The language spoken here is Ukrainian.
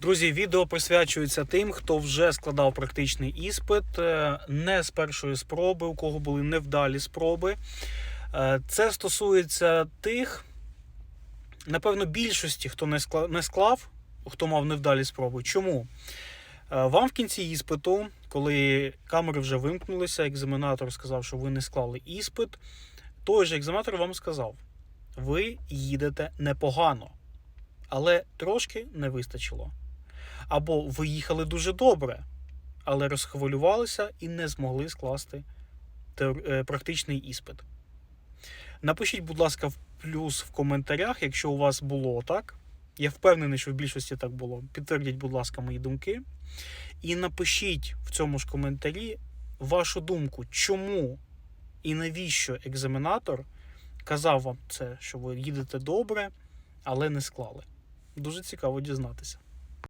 Друзі, відео присвячується тим, хто вже складав практичний іспит е, не з першої спроби, у кого були невдалі спроби. Е, Це стосується тих, напевно, більшості, хто не склав, хто мав невдалі спроби. Чому? Е, Вам в кінці іспиту, коли камери вже вимкнулися, екзаменатор сказав, що ви не склали іспит, той же екзаменатор вам сказав: ви їдете непогано, але трошки не вистачило. Або ви їхали дуже добре, але розхвилювалися і не змогли скласти е, практичний іспит. Напишіть, будь ласка, в плюс в коментарях, якщо у вас було так. Я впевнений, що в більшості так було. Підтвердіть, будь ласка, мої думки. І напишіть в цьому ж коментарі вашу думку, чому і навіщо екзаменатор казав вам це, що ви їдете добре, але не склали. Дуже цікаво дізнатися.